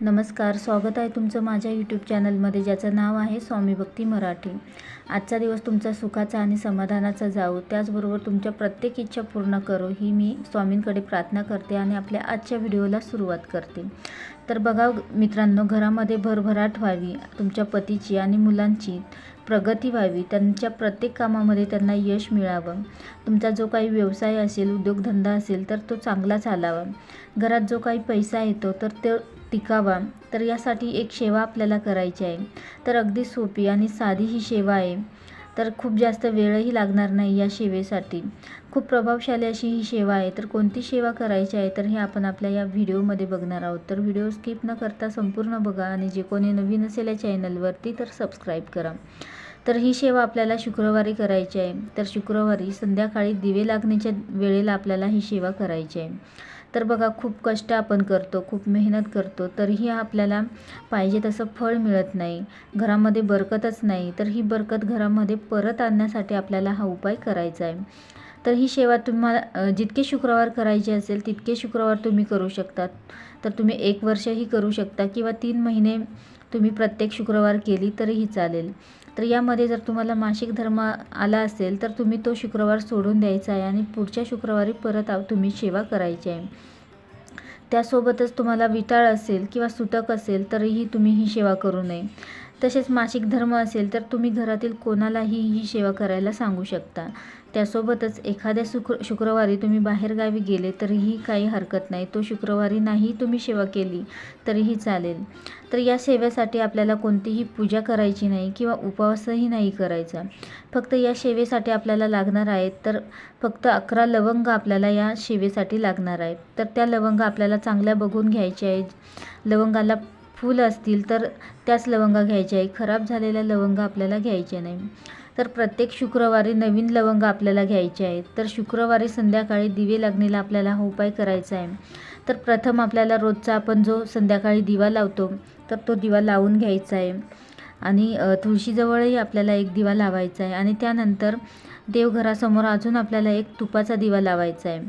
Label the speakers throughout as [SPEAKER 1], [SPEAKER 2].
[SPEAKER 1] नमस्कार स्वागत आहे तुमचं माझ्या यूट्यूब चॅनलमध्ये ज्याचं नाव आहे स्वामी भक्ती मराठी. आजचा दिवस तुमचा सुखाचा आणि समाधानाचा जावो. त्याचबरोबर तुमच्या प्रत्येक इच्छा पूर्ण करो ही मी स्वामींकडे प्रार्थना करते आणि आपल्या आजच्या व्हिडिओला सुरुवात करते. तर बघा मित्रांनो घरामध्ये भरभराट व्हावी तुमच्या पतीची आणि मुलांची प्रगती व्हावी त्यांच्या प्रत्येक कामामध्ये त्यांना यश मिळावं. तुमचा जो काही व्यवसाय असेल उद्योगधंदा असेल तर तो चांगला चालावा घरात जो काही पैसा येतो तर तो टिकावा. तर यासाठी एक सेवा आपल्याला करायची आहे. तर अगदी सोपी आणि साधी ही सेवा आहे. तर खूप जास्त वेळही लागणार नाही या सेवेसाठी. खूप प्रभावशाली अशी ही सेवा आहे. तर कोणती सेवा करायची आहे तर हे आपण आपल्या या व्हिडिओमध्ये बघणार आहोत. तर व्हिडिओ स्किप न करता संपूर्ण बघा आणि जे कोणी नवीन असेल या चॅनलवरती तर सबस्क्राईब करा. तर ही सेवा आपल्याला शुक्रवारी करायची आहे. तर शुक्रवारी संध्याकाळी दिवे लागण्याच्या वेळेला आपल्याला ही सेवा करायची आहे. तर बघा खूप कष्ट आपण करतो खूप मेहनत करतो तरीही आपल्याला पाहिजे तसं फळ मिळत नाही. घरामध्ये बरकतच नाही. तर ही बरकत घरामध्ये परत आणण्यासाठी आपल्याला हा उपाय करायचा आहे. तर ही सेवा तुम्हाला जितके शुक्रवार करायचे असेल तितके शुक्रवार तुम्ही करू शकतात. तर तुम्ही एक वर्षही करू शकता किंवा तीन महिने तुम्ही प्रत्येक शुक्रवार केली तरीही चालेल. तर यामध्ये जर तुम्हाला मासिक धर्म आला असेल तर तुम्ही तो शुक्रवार सोडून द्यायचा आहे आणि पुढच्या शुक्रवारी परत तुम्ही सेवा करायची आहे. त्यासोबतच तुम्हाला विटाळ असेल किंवा सुतक असेल तरीही तुम्ही ही सेवा करू नये. तसेच मासिक धर्म असेल तर तुम्ही घरातील कोणालाही ही सेवा करायला सांगू शकता. त्यासोबतच एखाद्या शुक्र शुक्रवारी तुम्ही बाहेरगावी गेले तरीही काही हरकत नाही. तो शुक्रवारी नाही तुम्ही सेवा केली तरीही चालेल. तर या सेवेसाठी आपल्याला कोणतीही पूजा करायची नाही किंवा उपवासही नाही करायचा. फक्त या सेवेसाठी आपल्याला लागणार आहेत तर फक्त अकरा लवंग आपल्याला या सेवेसाठी लागणार आहेत तर त्या लवंग आपल्याला चांगल्या बघून घ्यायच्या आहेत. लवंगाला फूल असतील तर त्याच लवंगा घ्यायच्या आहे खराब झालेल्या लवंगा आपल्याला घ्यायच्या नाही. तर प्रत्येक शुक्रवारी नवीन लवंग आपल्याला घ्यायचे आहेत. तर शुक्रवारी संध्याकाळी दिवे लागणीला आपल्याला हा उपाय करायचा आहे. तर प्रथम आपल्याला रोजचा आपण जो संध्याकाळी दिवा लावतो तर तो दिवा लावून घ्यायचा आहे. आणि तुळशीजवळही आपल्याला एक दिवा लावायचा आहे. आणि त्यानंतर देवघरासमोर अजून आपल्याला एक तुपाचा दिवा लावायचा आहे.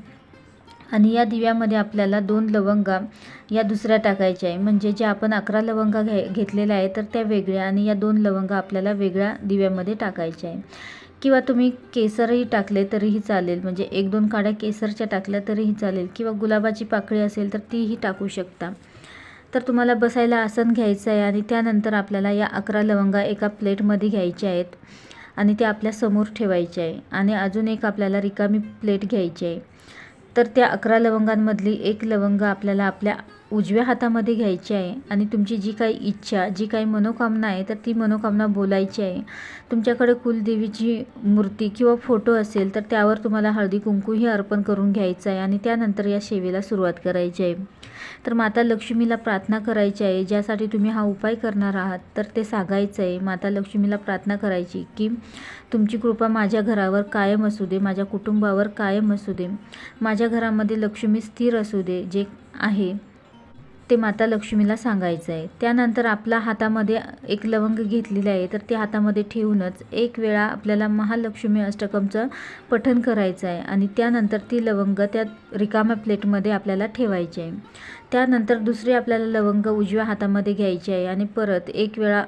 [SPEAKER 1] आणि या दिव्यामध्ये आपल्याला दोन लवंगा या दुसऱ्या टाकायच्या आहे. म्हणजे जे आपण अकरा लवंगा घे घेतलेल्या आहे तर त्या वेगळ्या आणि या दोन लवंगा आपल्याला वेगळ्या दिव्यामध्ये टाकायच्या आहे. किंवा तुम्ही केसरही टाकले तरीही चालेल. म्हणजे एक दोन काड्या केसरच्या टाकल्या तरीही चालेल. किंवा गुलाबाची पाकळी असेल तर तीही टाकू शकता. तर तुम्हाला बसायला आसन घ्यायचं आहे आणि त्यानंतर आपल्याला या अकरा लवंगा एका प्लेटमध्ये घ्यायच्या आहेत. आणि ते आपल्यासमोर ठेवायचे आहे. आणि अजून एक आपल्याला रिकामी प्लेट घ्यायची आहे. तर त्या अकरा लवंगांमधली एक लवंग आपल्याला आपल्या उजव्या हातामध्ये घ्यायची आहे आणि तुमची जी काही इच्छा जी काही मनोकामना आहे तर ती मनोकामना बोलायची आहे. तुमच्याकडे कुलदेवीची मूर्ती किंवा फोटो असेल तर त्यावर तुम्हाला हळदी कुंकूही अर्पण करून घ्यायचं आहे आणि त्यानंतर या सेवेला सुरुवात करायची आहे. तर माता लक्ष्मीला प्रार्थना करायची आहे. ज्यासाठी तुम्ही हा उपाय करणार आहात तर ते सांगायचं आहे माता लक्ष्मीला प्रार्थना करायची की तुमची कृपा माझ्या घरावर कायम असू दे माझ्या कुटुंबावर कायम असू दे. माझ्या घरामध्ये लक्ष्मी स्थिर असू दे जे आहे ते माता लक्ष्मीला सांगायचं आहे त्यानंतर आपला हातामध्ये एक लवंग घेतलेलं आहे तर ते हातामध्ये ठेवूनच एक वेळा आपल्याला महालक्ष्मी अष्टकमचं पठण करायचं आहे आणि त्यानंतर ती लवंग त्या रिकाम्या प्लेटमध्ये आपल्याला ठेवायची आहे. त्यानंतर दुसरी आपल्याला लवंग उजव्या हातामध्ये घ्यायची आहे आणि परत एक वेळा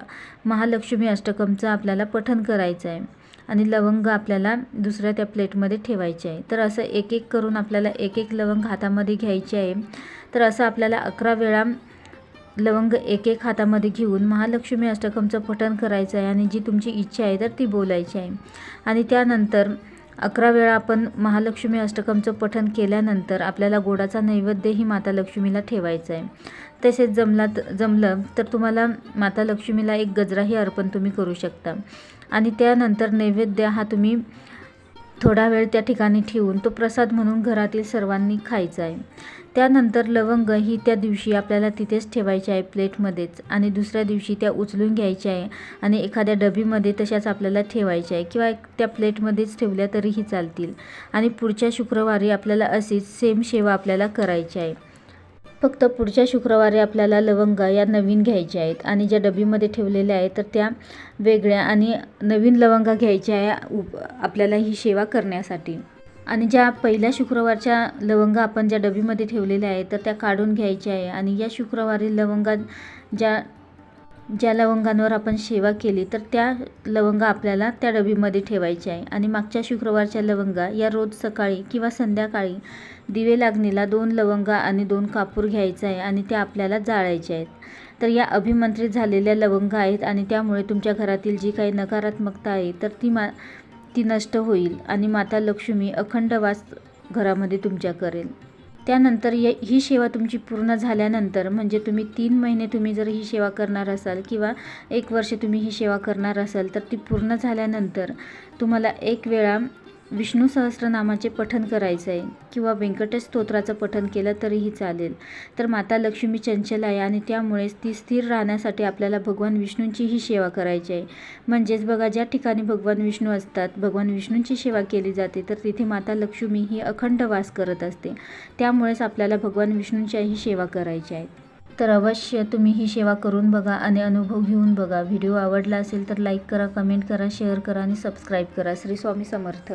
[SPEAKER 1] महालक्ष्मी अष्टकमचं आपल्याला पठण करायचं आहे आणि लवंग आपल्याला दुसऱ्या त्या प्लेटमध्ये ठेवायचे आहे. तर असं एक एक करून आपल्याला एक एक लवंग हातामध्ये घ्यायचे आहे. तर असं आपल्याला अकरा वेळा लवंग एक एक हातामध्ये घेऊन महालक्ष्मी अष्टकमचं पठण करायचं आहे आणि जी तुमची इच्छा आहे तर ती बोलायची आहे. आणि त्यानंतर अकरा वेळा आपण महालक्ष्मी अष्टकमचं पठण केल्यानंतर आपल्याला गोडाचा नैवेद्यही माता लक्ष्मीला ठेवायचा आहे. तसेच जमला जमलं तर तुम्हाला माता लक्ष्मीला एक गजराही अर्पण तुम्ही करू शकता. आणि त्यानंतर नैवेद्य हा तुम्ही थोडा वेळ त्या ठिकाणी ठेवून तो प्रसाद म्हणून घरातील सर्वांनी खायचा आहे. त्यानंतर लवंग ही त्या दिवशी आपल्याला तिथेच ठेवायची आहे प्लेटमध्येच आणि दुसऱ्या दिवशी त्या उचलून घ्यायच्या आहे आणि एखाद्या डबीमध्ये तशाच आपल्याला ठेवायच्या आहे किंवा त्या प्लेटमध्येच ठेवल्या तरीही चालतील. आणि पुढच्या शुक्रवारी आपल्याला अशीच सेम सेवा आपल्याला करायची आहे. फक्त पुढच्या शुक्रवारी आपल्याला लवंगा या नवीन घ्यायच्या आहेत आणि ज्या डबीमध्ये ठेवलेल्या आहेत तर त्या वेगळ्या आणि नवीन लवंगा घ्यायच्या आहे आपल्याला ही सेवा करण्यासाठी. आणि ज्या पहिल्या शुक्रवारच्या लवंगा आपण ज्या डबीमध्ये ठेवलेल्या आहेत तर त्या काढून घ्यायच्या आहे. आणि या शुक्रवारी लवंगा ज्या ज्या लवंगांवर आपण सेवा केली तर त्या लवंगा आपल्याला त्या डबीमध्ये ठेवायच्या आहे. आणि मागच्या शुक्रवारच्या लवंगा या रोज सकाळी किंवा संध्याकाळी दिवे लागणीला दोन लवंगा आणि दोन कापूर घ्यायचा आहे आणि त्या आपल्याला जाळायच्या आहेत. तर या अभिमंत्रित झालेल्या लवंगा आहेत आणि त्यामुळे तुमच्या घरातील जी काही नकारात्मकता आहे तर ती मा ती नष्ट होईल आणि माता लक्ष्मी अखंड वास घरामध्ये तुमच्या करेल. त्यानंतर ये ही सेवा तुमची पूर्ण झाल्यानंतर म्हणजे तुम्ही तीन महिने तुम्ही जर ही सेवा करणार असाल किंवा एक वर्ष तुम्ही ही सेवा करणार असाल तर ती पूर्ण झाल्यानंतर तुम्हाला एक वेळा विष्णू सहस्रनामाचे पठन करायचं आहे किंवा व्यंकटेश स्तोत्राचं पठन केलं तरीही चालेल. तर माता लक्ष्मी चंचल आहे आणि त्यामुळेच ती स्थिर राहण्यासाठी आपल्याला भगवान विष्णूंचीही सेवा करायची आहे. म्हणजेच बघा ज्या ठिकाणी भगवान विष्णू असतात भगवान विष्णूंची सेवा केली जाते तर तिथे माता लक्ष्मी ही अखंड वास करत असते. त्यामुळेच आपल्याला भगवान विष्णूंच्याही सेवा करायच्या आहेत. तर अवश्य तुम्ही ही सेवा करून बघा आणि अनुभव घेऊन बघा. व्हिडिओ आवडला असेल तर लाईक करा कमेंट करा शेअर करा आणि सबस्क्राईब करा. श्री स्वामी समर्थ.